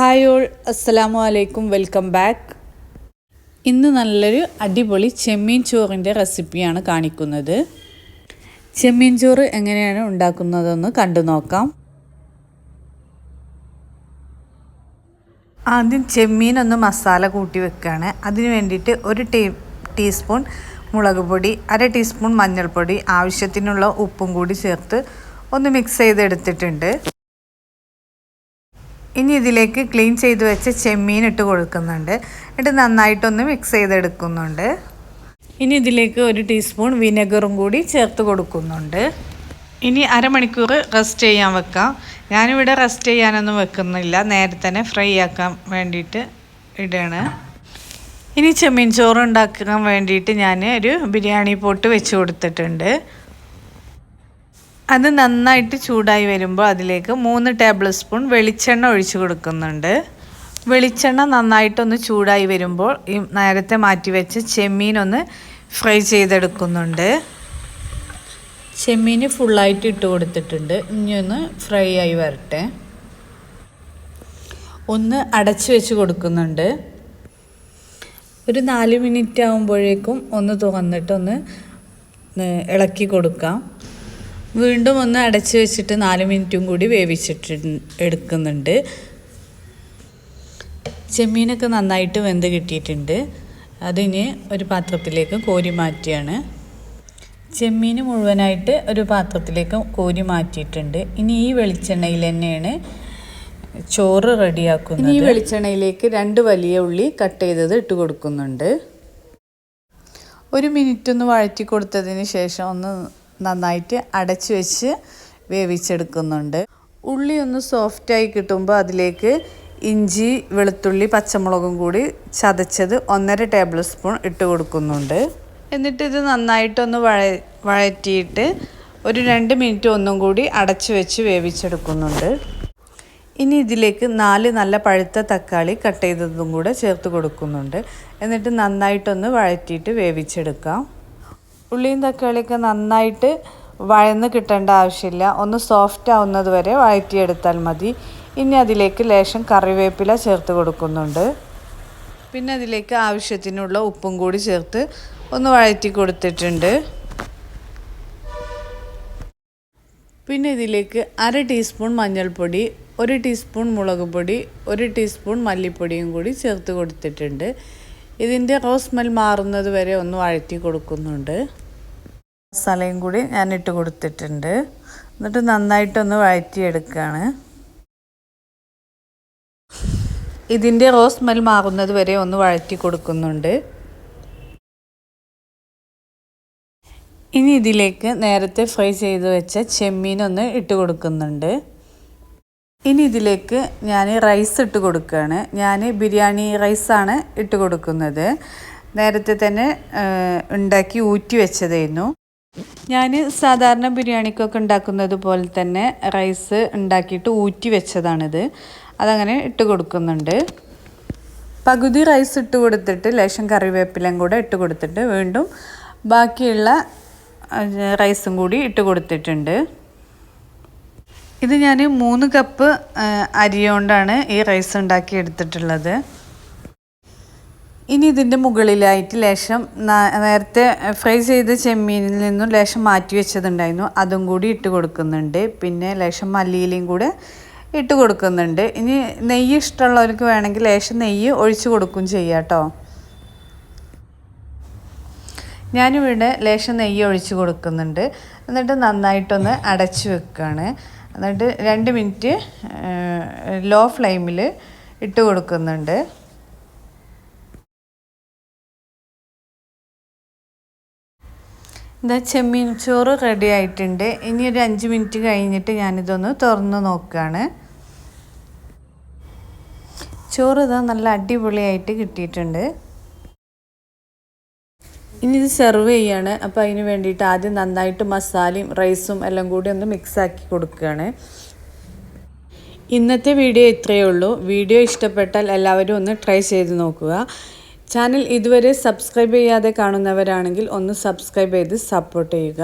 Hi all അസ്സലാമു അലൈക്കും welcome back. ഇന്ന് നല്ലൊരു അടിപൊളി ചെമ്മീൻ ചോറിന്റെ റെസിപ്പിയാണ് കാണിക്കുന്നത്. ചെമ്മീൻ ചോറ് എങ്ങനെയാണ് ഉണ്ടാക്കുന്നതെന്ന് കണ്ടു നോക്കാം. ആദ്യം ചെമ്മീൻ ഒന്ന് മസാല കൂട്ടി വെക്കുകയാണ്. അതിന് വേണ്ടിയിട്ട് ഒരു ടീ ടീസ്പൂൺ മുളക് പൊടി അര ടീസ്പൂൺ മഞ്ഞൾപ്പൊടി ആവശ്യത്തിനുള്ള ഉപ്പും കൂടി ചേർത്ത് ഒന്ന് മിക്സ് ചെയ്തെടുത്തിട്ടുണ്ട്. ഇനി ഇതിലേക്ക് ക്ലീൻ ചെയ്ത് വെച്ച ചെമ്മീൻ ഇട്ട് കൊടുക്കുന്നുണ്ട്. എന്നിട്ട് നന്നായിട്ടൊന്ന് മിക്സ് ചെയ്തെടുക്കുന്നുണ്ട്. ഇനി ഇതിലേക്ക് ഒരു ടീസ്പൂൺ വിനെഗറും കൂടി ചേർത്ത് കൊടുക്കുന്നുണ്ട്. ഇനി അരമണിക്കൂർ റെസ്റ്റ് ചെയ്യാൻ വെക്കാം. ഞാനിവിടെ റെസ്റ്റ് ചെയ്യാനൊന്നും വെക്കുന്നില്ല. നേരെ തന്നെ ഫ്രൈ ആക്കാൻ വേണ്ടിയിട്ട് ഇടുകയാണ് ഇനി ചെമ്മീൻ ചോറ് ഉണ്ടാക്കാൻ വേണ്ടിയിട്ട് ഞാൻ ഒരു ബിരിയാണി പോട്ട് വെച്ച് കൊടുത്തിട്ടുണ്ട്. അത് നന്നായിട്ട് ചൂടായി വരുമ്പോൾ അതിലേക്ക് മൂന്ന് ടേബിൾ സ്പൂൺ വെളിച്ചെണ്ണ ഒഴിച്ചു കൊടുക്കുന്നുണ്ട്. വെളിച്ചെണ്ണ നന്നായിട്ടൊന്ന് ചൂടായി വരുമ്പോൾ ഈ നേരത്തെ മാറ്റി വെച്ച് ചെമ്മീനൊന്ന് ഫ്രൈ ചെയ്തെടുക്കുന്നുണ്ട്. ചെമ്മീൻ ഫുള്ളായിട്ട് ഇട്ട് കൊടുത്തിട്ടുണ്ട്. ഇനി ഒന്ന് ഫ്രൈ ആയി വരട്ടെ. ഒന്ന് അടച്ചു വെച്ച് കൊടുക്കുന്നുണ്ട്. ഒരു നാല് മിനിറ്റ് ആകുമ്പോഴേക്കും ഒന്ന് തുറന്നിട്ടൊന്ന് ഇളക്കി കൊടുക്കാം. വീണ്ടും ഒന്ന് അടച്ചു വെച്ചിട്ട് നാല് മിനിറ്റും കൂടി വേവിച്ചിട്ട് എടുക്കുന്നുണ്ട്. ചെമ്മീനൊക്കെ നന്നായിട്ട് വെന്ത് കിട്ടിയിട്ടുണ്ട്. അതിന് ഒരു പാത്രത്തിലേക്ക് കോരി മാറ്റിയാണ്. ചെമ്മീൻ മുഴുവനായിട്ട് ഒരു പാത്രത്തിലേക്ക് കോരി മാറ്റിയിട്ടുണ്ട്. ഇനി ഈ വെളിച്ചെണ്ണയിൽ തന്നെയാണ് ചോറ് റെഡിയാക്കുന്നത്. ഈ വെളിച്ചെണ്ണയിലേക്ക് രണ്ട് വലിയ ഉള്ളി കട്ട് ചെയ്തത് ഇട്ട് കൊടുക്കുന്നുണ്ട്. ഒരു മിനിറ്റ് ഒന്ന് വഴറ്റി കൊടുത്തതിന് ശേഷം ഒന്ന് നന്നായിട്ട് അടച്ചു വെച്ച് വേവിച്ചെടുക്കുന്നുണ്ട്. ഉള്ളി ഒന്ന് സോഫ്റ്റായി കിട്ടുമ്പോൾ അതിലേക്ക് ഇഞ്ചി വെളുത്തുള്ളി പച്ചമുളകും കൂടി ചതച്ചത് ഒന്നര ടേബിൾ സ്പൂൺ ഇട്ട് കൊടുക്കുന്നുണ്ട്. എന്നിട്ട് ഇത് നന്നായിട്ടൊന്ന് വഴ വഴറ്റിയിട്ട് ഒരു രണ്ട് മിനിറ്റ് ഒന്നും കൂടി അടച്ചു വെച്ച് വേവിച്ചെടുക്കുന്നുണ്ട്. ഇനി ഇതിലേക്ക് നാല് നല്ല പഴുത്ത തക്കാളി കട്ട് ചെയ്തതും കൂടെ ചേർത്ത് കൊടുക്കുന്നുണ്ട്. എന്നിട്ട് നന്നായിട്ടൊന്ന് വഴറ്റിയിട്ട് വേവിച്ചെടുക്കാം. ഉള്ളിയും തക്കാളിയൊക്കെ നന്നായിട്ട് വഴന്ന് കിട്ടേണ്ട ആവശ്യമില്ല. ഒന്ന് സോഫ്റ്റ് ആവുന്നത് വരെ വഴറ്റിയെടുത്താൽ മതി. ഇനി അതിലേക്ക് ലേശം കറിവേപ്പില ചേർത്ത് കൊടുക്കുന്നുണ്ട്. പിന്നെ അതിലേക്ക് ആവശ്യത്തിനുള്ള ഉപ്പും കൂടി ചേർത്ത് ഒന്ന് വഴറ്റി കൊടുത്തിട്ടുണ്ട്. പിന്നെ ഇതിലേക്ക് അര ടീസ്പൂൺ മഞ്ഞൾപ്പൊടി ഒരു ടീസ്പൂൺ മുളക് പൊടി ഒരു ടീസ്പൂൺ മല്ലിപ്പൊടിയും കൂടി ചേർത്ത് കൊടുത്തിട്ടുണ്ട്. ഇതിന്റെ റോസ് സ്മെൽ മാറുന്നത് വരെ ഒന്ന് വഴറ്റി കൊടുക്കുന്നുണ്ട്. മസാലയും കൂടി ഞാൻ ഇട്ട് കൊടുത്തിട്ടുണ്ട്. എന്നിട്ട് നന്നായിട്ടൊന്ന് വഴറ്റിയെടുക്കുകയാണ് ഇതിന്റെ റോസ് സ്മെൽ മാറുന്നത് വരെ ഒന്ന് വഴറ്റി കൊടുക്കുന്നുണ്ട്. ഇനി ഇതിലേക്ക് നേരത്തെ ഫ്രൈ ചെയ്ത് വെച്ച ചെമ്മീനൊന്ന് ഇട്ട് കൊടുക്കുന്നുണ്ട്. ഇനി ഇതിലേക്ക് ഞാൻ റൈസ് ഇട്ട് കൊടുക്കുകയാണ് ഞാൻ ബിരിയാണി റൈസാണ് ഇട്ട് കൊടുക്കുന്നത്. നേരത്തെ തന്നെ ഉണ്ടാക്കി ഊറ്റി വെച്ചതായിരുന്നു. ഞാൻ സാധാരണ ബിരിയാണിക്കൊക്കെ ഉണ്ടാക്കുന്നത് പോലെ തന്നെ റൈസ് ഉണ്ടാക്കിയിട്ട് ഊറ്റി വെച്ചതാണിത്. അതങ്ങനെ ഇട്ട് കൊടുക്കുന്നുണ്ട്. പകുതി റൈസ് ഇട്ട് കൊടുത്തിട്ട് ലേശം കറിവേപ്പിലയും കൂടെ ഇട്ട് കൊടുത്തിട്ട് വീണ്ടും ബാക്കിയുള്ള റൈസും കൂടി ഇട്ട് കൊടുത്തിട്ടുണ്ട്. ഇത് ഞാൻ മൂന്ന് കപ്പ് അരി കൊണ്ടാണ് ഈ റൈസ് ഉണ്ടാക്കി എടുത്തിട്ടുള്ളത്. ഇനി ഇതിന്റെ മുകളിലായിട്ട് ലേശം നേരത്തെ ഫ്രൈ ചെയ്ത ചെമ്മീനിൽ നിന്നും ലേശം മാറ്റി വെച്ചതുണ്ടായിരുന്നു. അതും കൂടി ഇട്ട് കൊടുക്കുന്നുണ്ട്. പിന്നെ ലേശം മല്ലിയിലയും കൂടെ ഇട്ട് കൊടുക്കുന്നുണ്ട്. ഇനി നെയ്യ് ഇഷ്ടമുള്ളവർക്ക് വേണമെങ്കിൽ ലേശം നെയ്യ് ഒഴിച്ചു കൊടുക്കും ചെയ്യാം കേട്ടോ. ഞാനിവിടെ ലേശം നെയ്യ് ഒഴിച്ച് കൊടുക്കുന്നുണ്ട്. എന്നിട്ട് നന്നായിട്ടൊന്ന് അടച്ചു വെക്കുകയാണ് എന്നിട്ട് രണ്ട് മിനിറ്റ് ലോ ഫ്ലെയിമിൽ ഇട്ട് കൊടുക്കുന്നുണ്ട്. എന്താ ചെമ്മീൻ ചോറ് റെഡി ആയിട്ടുണ്ട്. ഇനി ഒരു അഞ്ച് മിനിറ്റ് കഴിഞ്ഞിട്ട് ഞാനിതൊന്ന് തുറന്ന് നോക്കുകയാണ് ചോറ് ഇതാ നല്ല അടിപൊളിയായിട്ട് കിട്ടിയിട്ടുണ്ട്. ഇനി ഇത് സെർവ് ചെയ്യാണ്. അപ്പോൾ അതിന് വേണ്ടിയിട്ട് ആദ്യം നന്നായിട്ട് മസാലയും റൈസും എല്ലാം കൂടി ഒന്ന് മിക്സാക്കി കൊടുക്കുകയാണ്. ഇന്നത്തെ വീഡിയോ ഇത്രയേ ഉള്ളൂ. വീഡിയോ ഇഷ്ടപ്പെട്ടാൽ എല്ലാവരും ഒന്ന് ട്രൈ ചെയ്ത് നോക്കുക. ചാനൽ ഇതുവരെ സബ്സ്ക്രൈബ് ചെയ്യാതെ കാണുന്നവരാണെങ്കിൽ ഒന്ന് സബ്സ്ക്രൈബ് ചെയ്ത് സപ്പോർട്ട് ചെയ്യുക.